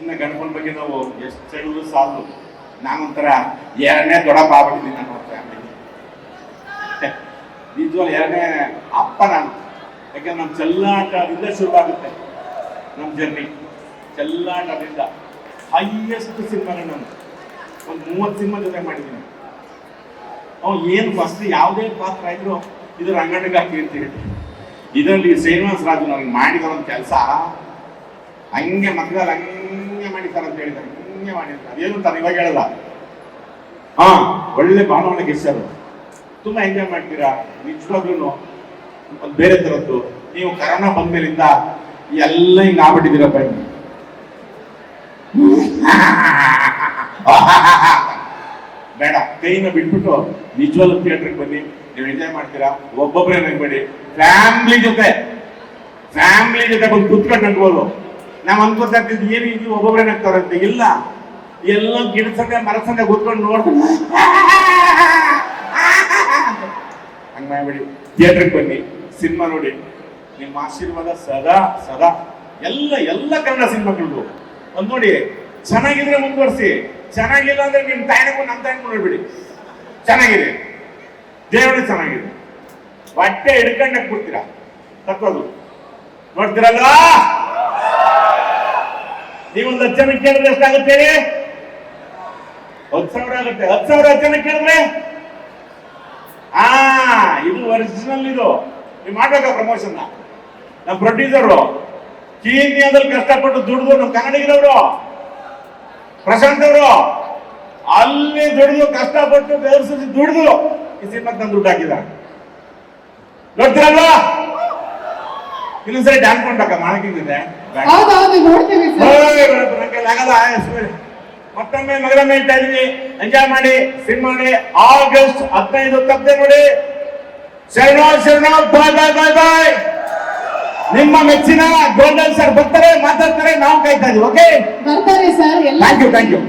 ಇನ್ನು ಗಣಪನ ಬಗ್ಗೆ ನಾವು ಎಷ್ಟು ಹೇಳಿದ್ರು ಸಾಲು ನಾನೊಂಥರ ಎರಡನೇ ದೊಡ್ಡಪ್ಪ ಆಗ್ಬಿಟ್ಟಿದ್ದೀನಿ ನಾನು ಫ್ಯಾಮಿಲಿ ನಿಜವಾಗ್ಲು ಎರಡನೇ ಅಪ್ಪ ನಾನು. ಯಾಕಂದ್ರೆ ನಮ್ಮ ಚೆಲ್ಲಾಟದಿಂದ ಶುರುವಾಗುತ್ತೆ ನಮ್ಮ ಜರ್ನಿ ಚೆಲ್ಲಾಟದಿಂದ ಹೈಯೆಸ್ಟ್ ಸಿನಿಮಾಗಳು ನಾನು. ಒಂದು ಮೂವತ್ತು ಸಿನಿಮಾ ಜೊತೆ ಮಾಡಿದ್ದೀನಿ. ಅವ ಏನು ಫಸ್ಟ್ ಯಾವುದೇ ಪಾತ್ರ ಇದ್ರು ಇದು ರಂಗಣ್ಣಗೆ ಹಾಕಿ ಅಂತ ಹೇಳಿ. ಇದರಲ್ಲಿ ಶ್ರೀನಿವಾಸ ರಾಜು ನನಗೆ ಮಾಡಿದ ಒಂದು ಕೆಲಸ. ಹಂಗೆ ಮಕ್ಕಳಲ್ಲಿ ಹಂಗೆ ಮಾಡಿದ್ದಾರೆ ಅಂತ ಹೇಳಿದ್ದಾರೆ. ಹಿಂಗೆ ಮಾಡಿ ಅಂತ ಏನು ತಾನು ಇವಾಗ ಹೇಳಲ್ಲ. ಹಾ ಒಳ್ಳೆ ಭಾವನೆ ಗೆಸ್ಸರು ತುಂಬಾ ಎಂಜಾಯ್ ಮಾಡ್ತೀರಾ? ನಿಜವಾಗ್ಲೂ ಒಂದು ಬೇರೆ ತರದ್ದು ನೀವು ಕರೋನಾ ಬಂದ್ಮೇಲಿಂದ ಎಲ್ಲ ಹಿಂಗ ಆಗ್ಬಿಟ್ಟಿದ್ದೀರಪ್ಪ ಬನ್ನಿ. ಬೇಡ ಕೈನ ಬಿಟ್ಬಿಟ್ಟು ನಿಜವಾಗ್ಲೂ ಥಿಯೇಟ್ರಿಗೆ ಬನ್ನಿ. ನೀವು ಎಂಜಾಯ್ ಮಾಡ್ತೀರಾ? ಒಬ್ಬೊಬ್ಬರೇ ನಗ್ಬೇಡಿ ಫ್ಯಾಮಿಲಿ ಜೊತೆ. ಫ್ಯಾಮಿಲಿ ಜೊತೆ ಬಂದು ಕುತ್ಕೊಂಡು ನಗ್ಬೋದು ನಾವು ಅನ್ಕೋತಾ ಇರ್ತಿದ್ವಿ ಏನು ಇದು? ಒಬ್ಬೊಬ್ಬರೇ ನಗ್ತಾರಂತೆ ಇಲ್ಲ. ಎಲ್ಲ ಗಿಡ ಸಂದೆ ಮರ ಸಂದೆ ಕೂತ್ಕೊಂಡು ನೋಡ್ತಾರೆ. ಹಂಗ ಮಾಡ್ಬಿಡಿ. ಥಿಯೇಟ್ರಿಗೆ ಬನ್ನಿ. ಸಿನಿಮಾ ನೋಡಿ. ನಿಮ್ಮ ಆಶೀರ್ವಾದ ಸದಾ ಸದಾ. ಎಲ್ಲ ಎಲ್ಲ ಕನ್ನಡ ಸಿನಿಮಾಗಳು ಒಂದ್ ನೋಡಿ. ಚೆನ್ನಾಗಿದ್ರೆ ಮುಂದುವರಿಸಿ. ಚೆನ್ನಾಗಿಲ್ಲ ಅಂದ್ರೆ ನಿಮ್ ತಾಯಿನಕ್ಕೂ ನಮ್ಮ ತಾಯಿನಕ್ಕೂ ನೋಡ್ಬಿಡಿ. ಚೆನ್ನಾಗಿದೆ. ದೇವರು ಚೆನ್ನಾಗಿದೆ. ಬಟ್ಟೆ ಹಿಡ್ಕೊಂಡಾಗ ಕೊಡ್ತೀರಾ ತಕ್ಕೋದು ನೋಡ್ತೀರಲ್ವಾ? ನೀವೊಂದು ಹತ್ತು ಜನ ಕೇಳಿದ್ರೆ ಎಷ್ಟಾಗುತ್ತೆ ಹೇಳಿ ಹತ್ತು ಸಾವಿರ ಆಗುತ್ತೆ. ಹತ್ತು ಸಾವಿರ ಹತ್ತು ಜನ ಕೇಳಿದ್ರೆ? ಆ, ಇದು ಒರಿಜಿನಲ್ ಇದು. ನೀವು ಮಾಡ್ಬೇಕಾ ಪ್ರಮೋಷನ್ ನಮ್ಮ ಪ್ರೊಡ್ಯೂಸರು ಕೀನ್ಯಾದಲ್ಲಿ ಕಷ್ಟಪಟ್ಟು ದುಡಿದು ನಮ್ಮ ಕನ್ನಡಿಗರವರು. ಪ್ರಶಾಂತ್ ಅವರು. ಅಲ್ಲಿ ದುಡಿದು, ಕಷ್ಟಪಟ್ಟು ಬೇರೆ ದುಡಿದು ಈ ಸಿನಿಮಾಕ್ಕೆ ನಾನು ದುಡ್ಡು ಹಾಕಿದ ನೋಡ್ತೀರಲ್ವಾ ಇನ್ನೊಂದ್ಸರಿ ಡ್ಯಾನ್ಸ್ ಮಾಡ್ಬೇಕಾ? ಹೌದು ಹೌದು ನೋಡ್ತೀವಿ ಆಗಲ್ಲ. ಮತ್ತೊಮ್ಮೆ ಮಗಳ ಹೇಳ್ತಾ ಇದೀನಿ ಎಂಜಾಯ್ ಮಾಡಿ ಸಿನಿಮಾ ನೋಡಿ. ಆಗಸ್ಟ್ ಹದಿನೈದು ತಪ್ಪದೆ ನೋಡಿ. ಶರಣಾ ಶರಣಾ ಬಾಯ್ ಬಾಯ್ ಬಾಯ್ ಬಾಯ್ ನಿಮ್ಮ ಮೆಚ್ಚಿನ ಗೋಲ್ಡನ್ ಸರ್ ಬರ್ತಾರೆ ಮಾತಾಡ್ತಾರೆ ನಾವು ಕಾಯ್ತಾ ಇದೀವಿ ಓಕೆ ಬರ್ತಾರೆ sir thank you thank you